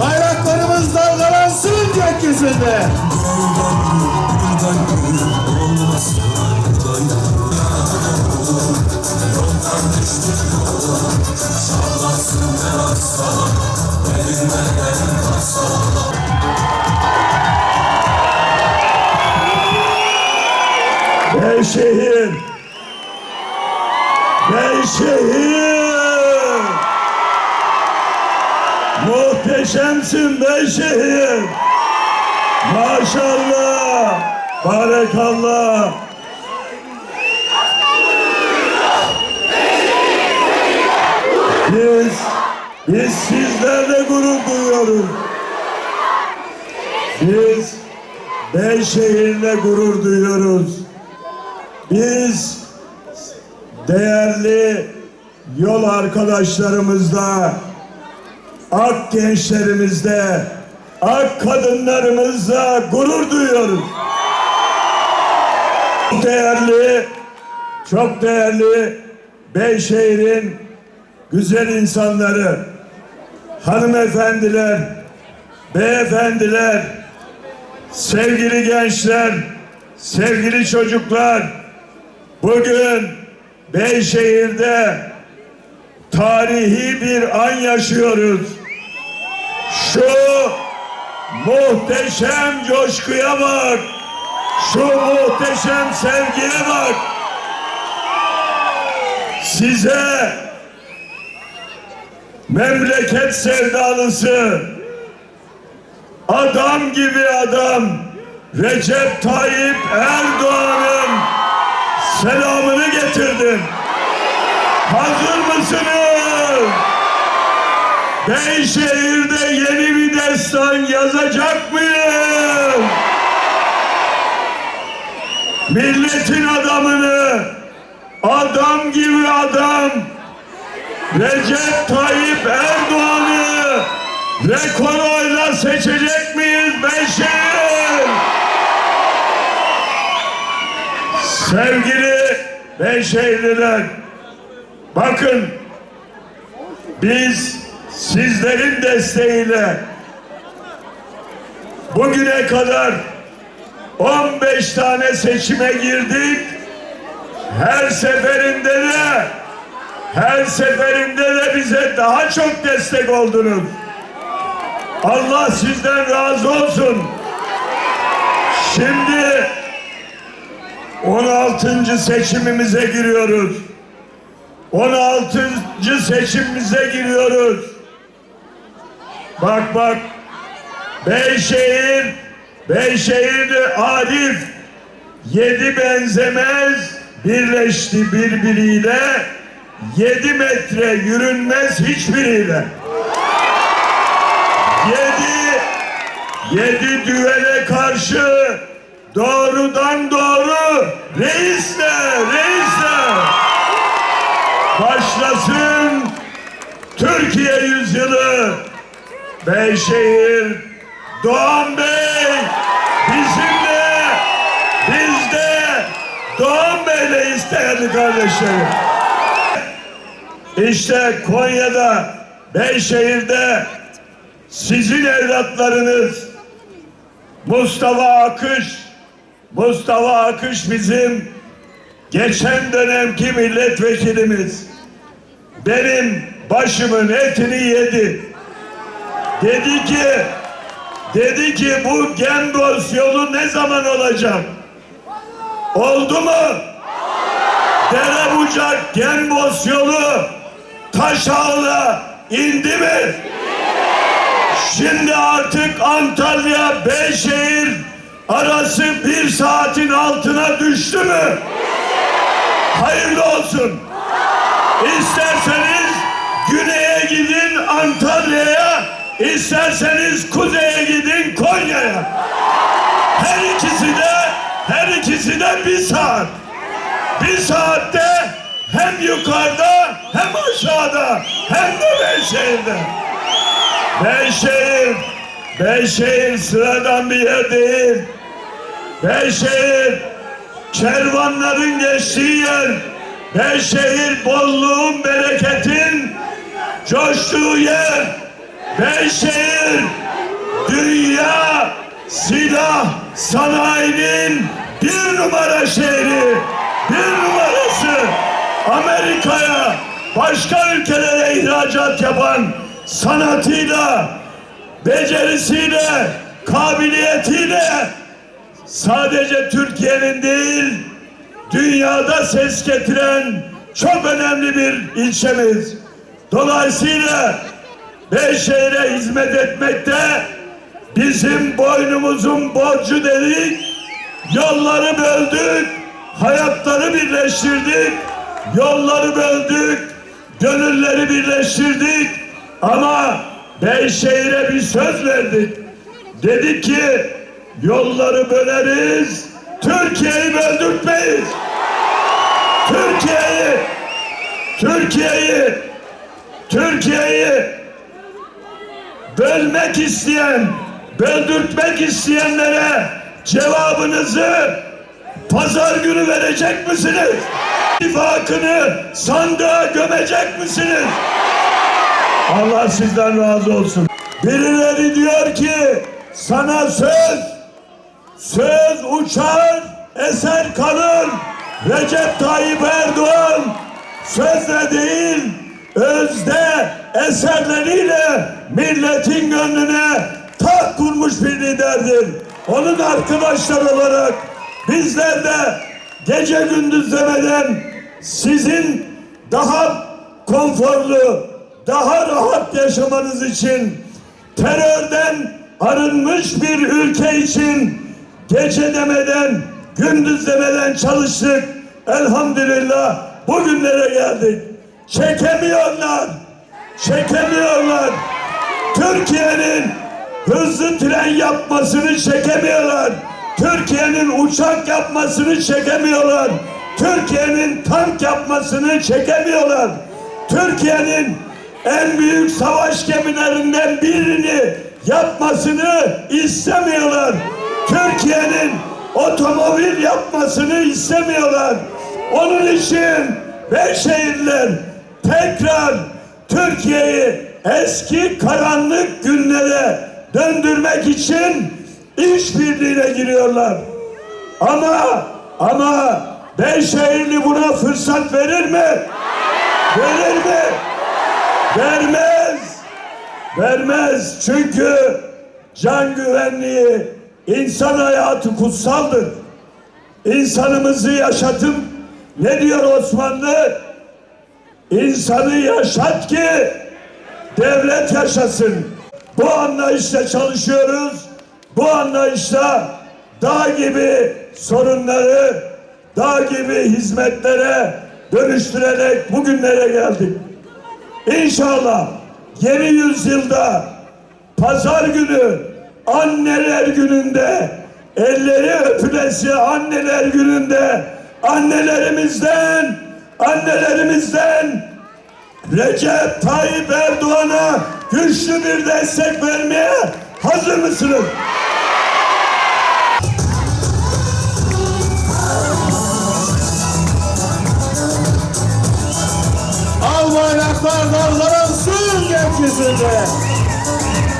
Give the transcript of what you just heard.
Bayraklarımız dalgalansın gökyüzünde. Beyşehir. Beyşehir. Muhteşemsin Beyşehir. Maşallah. Barekallah. Biz, biz sizlerle gurur duyuyoruz. Biz Beyşehir'le gurur duyuyoruz. Biz değerli yol arkadaşlarımızla, ak gençlerimizle, ak kadınlarımızla gurur duyuyoruz. Çok değerli, çok değerli Beyşehir'in güzel insanları, hanımefendiler, beyefendiler, sevgili gençler, sevgili çocuklar, bugün Beyşehir'de tarihi bir an yaşıyoruz. Şu muhteşem coşkuya bak, şu muhteşem sevgiye bak. Size memleket sevdalısı, adam gibi adam Recep Tayyip Erdoğan'ın selamını getirdim. Hazır mısınız? Beyşehir'de yeni bir destan yazacak mıyım? Milletin adamını adam gibi adam Recep Tayyip Erdoğan'ı rekor oyla seçecek miyiz Beyşehir? Sevgili Beyşehirliler, bakın biz sizlerin desteğiyle bugüne kadar 15 tane seçime girdik. Her seferinde de her seferinde de bize daha çok destek oldunuz. Allah sizden razı olsun. Şimdi 16. seçimimize giriyoruz. 16. seçimimize giriyoruz. Bak bak. Beyşehir, Beyşehir'de Arif. Yedi benzemez birleşti birbiriyle. Yedi metre yürünmez hiçbiriyle. Yedi, yedi düvele karşı doğrudan doğru. Reisle, reisle başlasın Türkiye yüzyılı Beyşehir Doğan Bey bizimle biz de Doğan Bey'leyiz değerli kardeşlerim. İşte Konya'da Beyşehir'de sizin evlatlarınız Mustafa Akış Mustafa Akış bizim geçen dönemki milletvekilimiz benim başımın etini yedi. Dedi ki dedi ki bu Gembos yolu ne zaman olacak? Oldu mu? Derebucak Gembos yolu Taşağı'na indi mi? Şimdi artık Antalya Beyşehir arası bir saatin altına düştü mü? Hayırlı olsun. İsterseniz güneye gidin Antalya'ya, isterseniz kuzeye gidin Konya'ya. Her ikisi de, her ikisi de bir saat. Bir saatte hem yukarıda hem aşağıda hem de Beyşehir'de. Beyşehir, Beyşehir sıradan bir yer değil. Beyşehir, kervanların geçtiği yer. Beyşehir bolluğun, bereketin coştuğu yer. Beyşehir dünya silah sanayinin bir numara şehri, bir numarası. Amerika'ya, başka ülkelere ihracat yapan sanatıyla, becerisiyle, kabiliyetiyle sadece Türkiye'nin değil, dünyada ses getiren çok önemli bir ilçemiz. Dolayısıyla Beyşehir'e hizmet etmekte bizim boynumuzun borcu dedik. Yolları böldük, hayatları birleştirdik, yolları böldük, gönülleri birleştirdik. Ama Beyşehir'e bir söz verdik. Dedik ki yolları böleriz, Türkiye'yi böldürtmeyiz. Türkiye'yi, Türkiye'yi, Türkiye'yi bölmek isteyen, böldürtmek isteyenlere cevabınızı pazar günü verecek misiniz? İttifakını sandığa gömecek misiniz? Allah sizden razı olsun. Birileri diyor ki sana söz, söz uçar, eser kalır. Recep Tayyip Erdoğan sözle değil, özde eserleriyle milletin gönlüne taht kurmuş bir liderdir. Onun arkadaşlar olarak bizler de gece gündüz demeden sizin daha konforlu, daha rahat yaşamanız için terörden arınmış bir ülke için gece demeden, gündüz demeden çalıştık. Elhamdülillah bugünlere geldik. Çekemiyorlar. Çekemiyorlar. Türkiye'nin hızlı tren yapmasını çekemiyorlar. Türkiye'nin uçak yapmasını çekemiyorlar. Türkiye'nin tank yapmasını çekemiyorlar. Türkiye'nin en büyük savaş gemilerinden birini yapmasını istemiyorlar. Türkiye'nin otomobil yapmasını istemiyorlar. Onun için Beyşehirliler tekrar Türkiye'yi eski karanlık günlere döndürmek için işbirliğine giriyorlar. Ama ama Beyşehirli buna fırsat verir mi? Verir mi? Vermez. Vermez. Çünkü can güvenliği, insan hayatı kutsaldır. İnsanımızı yaşatıp ne diyor Osmanlı? İnsanı yaşat ki devlet yaşasın. Bu anlayışla çalışıyoruz. Bu anlayışla dağ gibi sorunları, dağ gibi hizmetlere dönüştürerek bugünlere geldik. İnşallah yeni yüzyılda pazar günü anneler gününde elleri öpülesi anneler gününde annelerimizden annelerimizden Recep Tayyip Erdoğan'a güçlü bir destek vermeye hazır mısınız? Al bayraklar dalgalan suyun gökyüzünde.